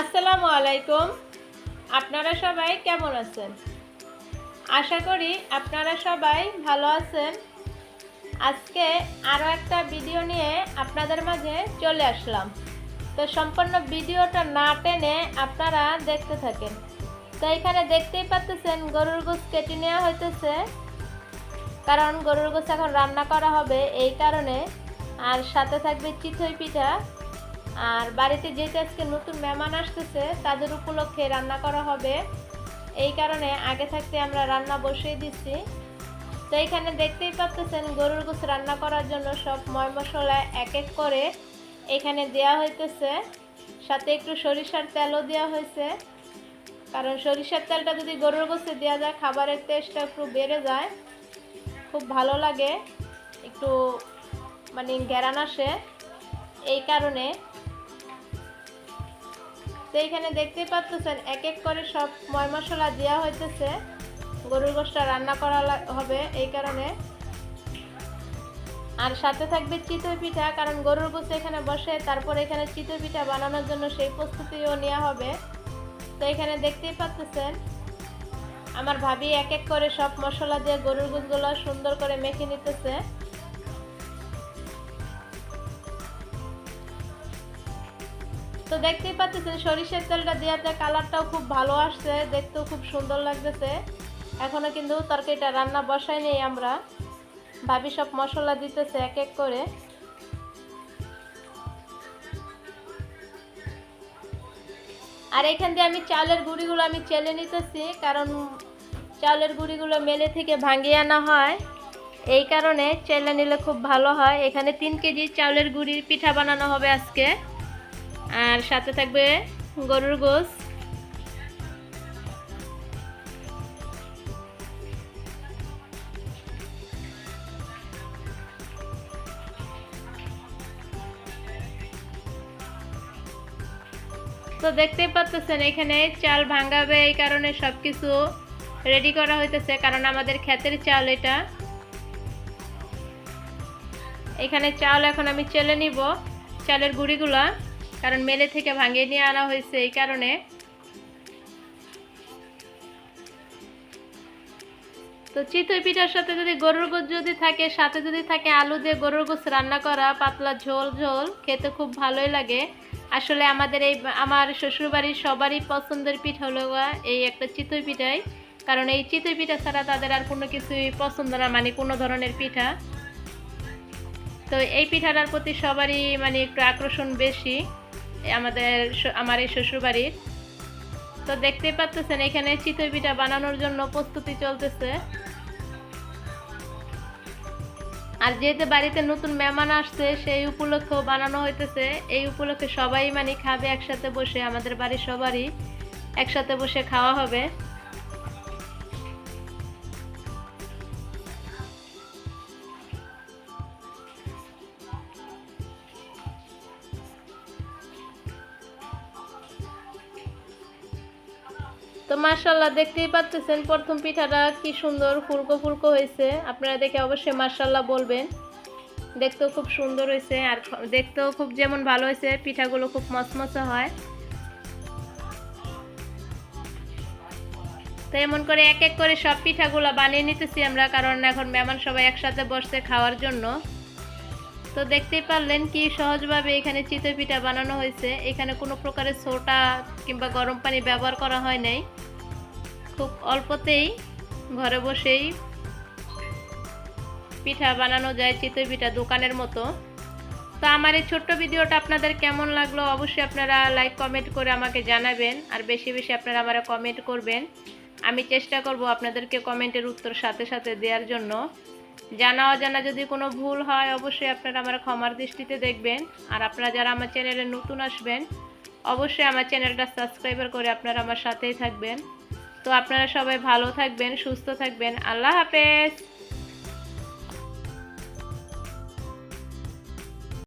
আসসালামু আলাইকুম। আপনারা সবাই কেমন আছেন? আশা করি আপনারা সবাই ভালো আছেন। আজকে আরও একটা ভিডিও নিয়ে আপনাদের মাঝে চলে আসলাম। তো সম্পূর্ণ ভিডিওটা না টেনে আপনারা দেখতে থাকেন। তো এখানে দেখতেই পাচ্ছেন গরুর গোস কেটে নেওয়া হইতেছে। কারণ গরুর গোস এখন রান্না করা হবে এই কারণে। আর সাথে থাকবে চিতই পিঠা। আর বাড়িতে যেহেতু আজকে নতুন মেহমান আসতেছে, তাদের উপলক্ষে রান্না করা হবে। এই কারণে আগে থাকতে আমরা রান্না বসিয়ে দিচ্ছি। তো এখানে দেখতেই পাচ্ছেন গরুর গোস রান্না করার জন্য সব ময় মশলা এক এক করে এখানে দেয়া হইতেছে। সাথে একটু সরিষার তেলও দেওয়া হয়েছে কারণ সরিষার তেলটা যদি গরুর গোসে দেওয়া যায়, খাবারের টেস্টটা একটু বেড়ে যায়। খুব ভালো লাগে। একটু মানে গ্যারান আসে। এই কারণে তো এখানে দেখতেই পাচ্ছেন এক এক করে সব ময় মশলা দেওয়া হইতেছে। গরুর গোষ্ঠটা রান্না করা হবে এই কারণে। আর সাথে থাকবে চিতই পিঠা, কারণ গরুর গোষ্ঠ এখানে বসে, তারপর এখানে চিতই পিঠা বানানোর জন্য সেই প্রস্তুতিও নেওয়া হবে। তো এখানে দেখতেই পাচ্ছেন আমার ভাবি এক এক করে সব মশলা দিয়ে গরুর গোশগুলো সুন্দর করে মেখে নিতেছে। তো দেখতেই পাচ্ছেন, সরিষার তেলটা দেওয়াতে কালারটাও খুব ভালো আসছে, দেখতেও খুব সুন্দর লাগতেছে। এখনও কিন্তু তরকারিটা রান্না বসাই নেই আমরা। ভাবি সব মশলা দিতেছে এক এক করে। আর এখান দিয়ে আমি চালের গুঁড়িগুলো আমি চেলে নিতেছি, কারণ চালের গুঁড়িগুলো মেলে থেকে ভাঙিয়ে আনা হয়। এই কারণে চেলে নিলে খুব ভালো হয়। এখানে তিন কেজি চাউলের গুঁড়ির পিঠা বানানো হবে আজকে। আর সাথে থাকবে গরুর গোস তো দেখতেই পাচ্ছেন, এখানে চাল ভাঙাবে এই কারণে সব কিছু রেডি করা হইতেছে, কারণ আমাদের ক্ষেতের চাল এটা। এখানে চাল এখন আমি চেলে নিব, চালের গুঁড়িগুলা। কারণ মেলে থেকে ভাঙিয়ে নিয়ে আনা হয়েছে এই কারণে। তো চিতই পিঠার সাথে যদি গরুর গোস যদি থাকে, সাথে যদি থাকে আলু দিয়ে গরুর গোস রান্না করা, পাতলা ঝোল ঝোল, খেতে খুব ভালোই লাগে। আসলে আমাদের এই, আমার শ্বশুরবাড়ির সবারই পছন্দের পিঠা হলো এই একটা চিতই পিঠাই। কারণ এই চিতই পিঠা ছাড়া তাদের আর কোনো কিছুই পছন্দ না মানে কোনো ধরনের পিঠা। তো এই পিঠাটার প্রতি সবারই মানে একটু আকর্ষণ বেশি। আমাদের আমার এই শ্বশুরবাড়ির। তো দেখতেই পাচ্ছেন এখানে চিতই পিঠা বানানোর জন্য প্রস্তুতি চলতেছে। আর যেহেতু বাড়িতে নতুন মেহমান আসছে, সেই উপলক্ষে বানানো হইতেছে। এই উপলক্ষে সবাই মানে খাবে একসাথে বসে, আমাদের বাড়ির সবারই একসাথে বসে খাওয়া হবে। তো মার্শাল্লাহ দেখতেই পাচ্ছেন প্রথম পিঠাটা কি সুন্দর ফুলকো ফুলকো হয়েছে। আপনারা দেখে অবশ্যই মার্শাল্লাহ বলবেন। দেখতেও খুব সুন্দর হয়েছে আর দেখতেও খুব যেমন ভালো হয়েছে, পিঠাগুলো খুব মচমচে হয়। তো এমন করে এক এক করে সব পিঠাগুলো বানিয়ে নিতেছি আমরা, কারণ এখন মেহমান সবাই একসাথে বসতে খাওয়ার জন্য। তো দেখতেই পারলেন কি সহজভাবে এখানে চিতই পিঠা বানানো হয়েছে। এখানে কোনো প্রকারের সোটা কিংবা গরম পানি ব্যবহার করা হয় নাই। খুব অল্পতেই ঘরে বসেই পিঠা বানানো যায় চিতই পিঠা দোকানের মতো। তো আমার এই ছোট্ট ভিডিওটা আপনাদের কেমন লাগল অবশ্যই আপনারা লাইক কমেন্ট করে আমাকে জানাবেন। আর বেশি বেশি আপনারা আমার কমেন্ট করবেন। আমি চেষ্টা করব আপনাদেরকে কমেন্টের উত্তর সাথে সাথে দেওয়ার জন্য। জানা অজানা যদি কোনো ভুল হয়, অবশ্যই আপনারা আমার ক্ষমার দৃষ্টিতে দেখবেন। আর আপনারা যারা আমার চ্যানেলে নতুন আসবেন, অবশ্যই আমার চ্যানেলটা সাবস্ক্রাইবার করে আপনারা আমার সাথেই থাকবেন। তো আপনারা সবাই ভালো থাকবেন, সুস্থ থাকবেন। আল্লাহ হাফেজ!